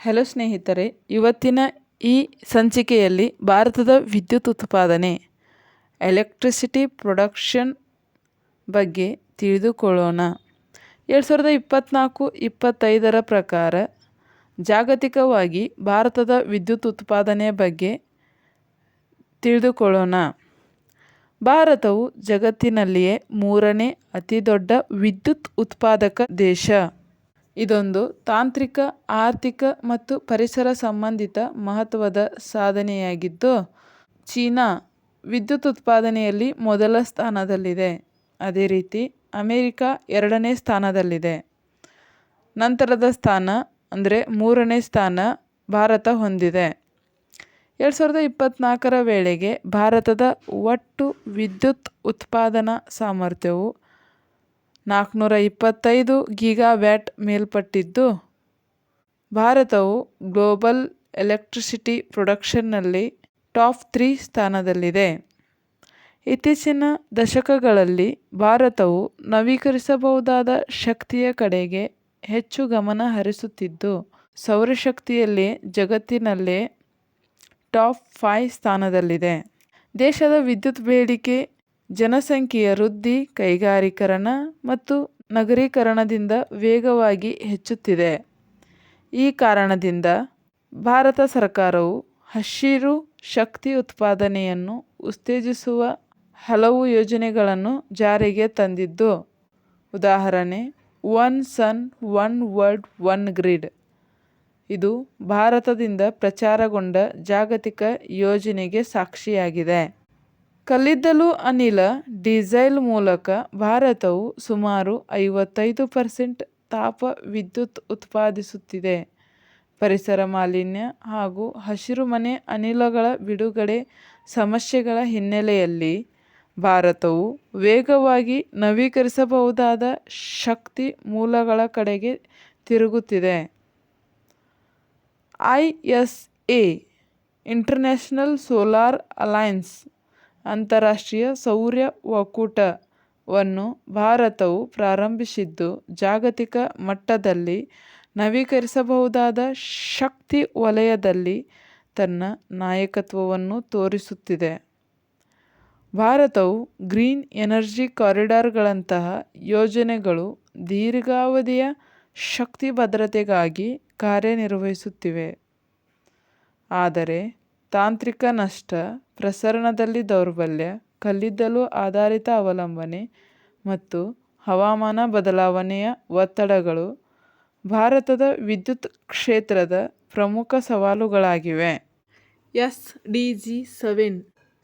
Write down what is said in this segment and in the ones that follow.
Hello ಸ್ನೇಹಿತರೆ, ಇವತ್ತಿನ ಈ ಸಂಚಿಕೆಯಲ್ಲಿ ಭಾರತದ ವಿದ್ಯುತ್ ಉತ್ಪಾದನೆ ಎಲೆಕ್ಟ್ರಿಸಿಟಿ ಪ್ರೊಡಕ್ಷನ್ ಬಗ್ಗೆ ತಿಳಿದುಕೊಳ್ಳೋಣ. ಎರಡು ಸಾವಿರದ ಇಪ್ಪತ್ತ್ನಾಲ್ಕು ಇಪ್ಪತ್ತೈದರ ಪ್ರಕಾರ ಜಾಗತಿಕವಾಗಿ ಭಾರತದ ವಿದ್ಯುತ್ ಉತ್ಪಾದನೆ ಬಗ್ಗೆ ತಿಳಿದುಕೊಳ್ಳೋಣ. ಭಾರತವು ಜಗತ್ತಿನಲ್ಲಿಯೇ ಮೂರನೇ ಅತಿದೊಡ್ಡ ವಿದ್ಯುತ್ ಉತ್ಪಾದಕ ದೇಶ. ಇದೊಂದು ತಾಂತ್ರಿಕ, ಆರ್ಥಿಕ ಮತ್ತು ಪರಿಸರ ಸಂಬಂಧಿತ ಮಹತ್ವದ ಸಾಧನೆಯಾಗಿದ್ದು, ಚೀನಾ ವಿದ್ಯುತ್ ಉತ್ಪಾದನೆಯಲ್ಲಿ ಮೊದಲ ಸ್ಥಾನದಲ್ಲಿದೆ. ಅದೇ ರೀತಿ, ಅಮೇರಿಕ ಎರಡನೇ ಸ್ಥಾನದಲ್ಲಿದೆ. ನಂತರದ ಸ್ಥಾನ ಅಂದರೆ ಮೂರನೇ ಸ್ಥಾನ ಭಾರತ ಹೊಂದಿದೆ. ಎರಡು ಸಾವಿರದ ಇಪ್ಪತ್ತ್ನಾಲ್ಕರ ವೇಳೆಗೆ ಭಾರತದ ಒಟ್ಟು ವಿದ್ಯುತ್ ಉತ್ಪಾದನಾ ಸಾಮರ್ಥ್ಯವು ನಾಲ್ಕುನೂರ ಇಪ್ಪತ್ತೈದು ಗೀಗಾವ್ಯಾಟ್ ಮೇಲ್ಪಟ್ಟಿದ್ದು. ಭಾರತವು ಗ್ಲೋಬಲ್ ಎಲೆಕ್ಟ್ರಿಸಿಟಿ ಪ್ರೊಡಕ್ಷನ್ನಲ್ಲಿ ಟಾಪ್ ತ್ರೀ ಸ್ಥಾನದಲ್ಲಿದೆ. ಇತ್ತೀಚಿನ ದಶಕಗಳಲ್ಲಿ ಭಾರತವು ನವೀಕರಿಸಬಹುದಾದ ಶಕ್ತಿಯ ಕಡೆಗೆ ಹೆಚ್ಚು ಗಮನ ಹರಿಸುತ್ತಿದ್ದು, ಸೌರಶಕ್ತಿಯಲ್ಲಿ ಜಗತ್ತಿನಲ್ಲೇ ಟಾಪ್ ಫೈ ಸ್ಥಾನದಲ್ಲಿದೆ. ದೇಶದ ವಿದ್ಯುತ್ ಬೇಡಿಕೆ ಜನಸಂಖ್ಯೆಯ ವೃದ್ಧಿ, ಕೈಗಾರೀಕರಣ ಮತ್ತು ನಗರೀಕರಣದಿಂದ ವೇಗವಾಗಿ ಹೆಚ್ಚುತ್ತಿದೆ. ಈ ಕಾರಣದಿಂದ ಭಾರತ ಸರ್ಕಾರವು ಹಸಿರು ಶಕ್ತಿ ಉತ್ಪಾದನೆಯನ್ನು ಉತ್ತೇಜಿಸುವ ಹಲವು ಯೋಜನೆಗಳನ್ನು ಜಾರಿಗೆ ತಂದಿದ್ದು, ಉದಾಹರಣೆ, one sun, one world, one grid. ಇದು ಭಾರತದಿಂದ ಪ್ರಚಾರಗೊಂಡ ಜಾಗತಿಕ ಯೋಜನೆಗೆ ಸಾಕ್ಷಿಯಾಗಿದೆ. ಕಲ್ಲಿದ್ದಲು ಅನಿಲ, ಡೀಸೆಲ್ ಮೂಲಕ ಭಾರತವು ಸುಮಾರು ಐವತ್ತೈದು ಪರ್ಸೆಂಟ್ ತಾಪ ವಿದ್ಯುತ್ ಉತ್ಪಾದಿಸುತ್ತಿದೆ. ಪರಿಸರ ಮಾಲಿನ್ಯ ಹಾಗೂ ಹಸಿರುಮನೆ ಅನಿಲಗಳ ಬಿಡುಗಡೆ ಸಮಸ್ಯೆಗಳ ಹಿನ್ನೆಲೆಯಲ್ಲಿ ಭಾರತವು ವೇಗವಾಗಿ ನವೀಕರಿಸಬಹುದಾದ ಶಕ್ತಿ ಮೂಲಗಳ ಕಡೆಗೆ ತಿರುಗುತ್ತಿದೆ. I S A, international solar alliance ಅಂತಾರಾಷ್ಟ್ರೀಯ ಸೌರ ಒಕ್ಕೂಟವನ್ನು ಭಾರತವು ಪ್ರಾರಂಭಿಸಿದ್ದು ಜಾಗತಿಕ ಮಟ್ಟದಲ್ಲಿ ನವೀಕರಿಸಬಹುದಾದ ಶಕ್ತಿ ವಲಯದಲ್ಲಿ ತನ್ನ ನಾಯಕತ್ವವನ್ನು ತೋರಿಸುತ್ತಿದೆ. ಭಾರತವು ಗ್ರೀನ್ ಎನರ್ಜಿ ಕಾರಿಡಾರ್ಗಳಂತಹ ಯೋಜನೆಗಳು ದೀರ್ಘಾವಧಿಯ ಶಕ್ತಿ ಭದ್ರತೆಗಾಗಿ ಕಾರ್ಯನಿರ್ವಹಿಸುತ್ತಿವೆ. ಆದರೆ ತಾಂತ್ರಿಕ ನಷ್ಟ ಪ್ರಸರಣದಲ್ಲಿ ದೌರ್ಬಲ್ಯ, ಕಲ್ಲಿದ್ದಲು ಆಧಾರಿತ ಅವಲಂಬನೆ ಮತ್ತು ಹವಾಮಾನ ಬದಲಾವಣೆಯ ಒತ್ತಡಗಳು ಭಾರತದ ವಿದ್ಯುತ್ ಕ್ಷೇತ್ರದ ಪ್ರಮುಖ ಸವಾಲುಗಳಾಗಿವೆ. S D G seven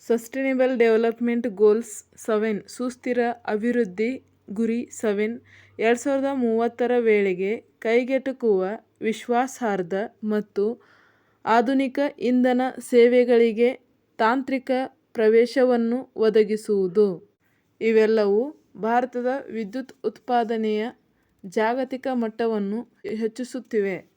sustainable development goals seven, ಸುಸ್ಥಿರ ಅಭಿವೃದ್ಧಿ ಗುರಿ ಸೆವೆನ್, ಎರಡು ಸಾವಿರದ ಮೂವತ್ತರ ವೇಳೆಗೆ ಕೈಗೆಟುಕುವ ವಿಶ್ವಾಸಾರ್ಹ ಮತ್ತು ಆಧುನಿಕ ಇಂಧನ ಸೇವೆಗಳಿಗೆ ತಾಂತ್ರಿಕ ಪ್ರವೇಶವನ್ನು ಒದಗಿಸುವುದು. ಇವೆಲ್ಲವೂ ಭಾರತದ ವಿದ್ಯುತ್ ಉತ್ಪಾದನೆಯ ಜಾಗತಿಕ ಮಟ್ಟವನ್ನು ಹೆಚ್ಚಿಸುತ್ತಿವೆ.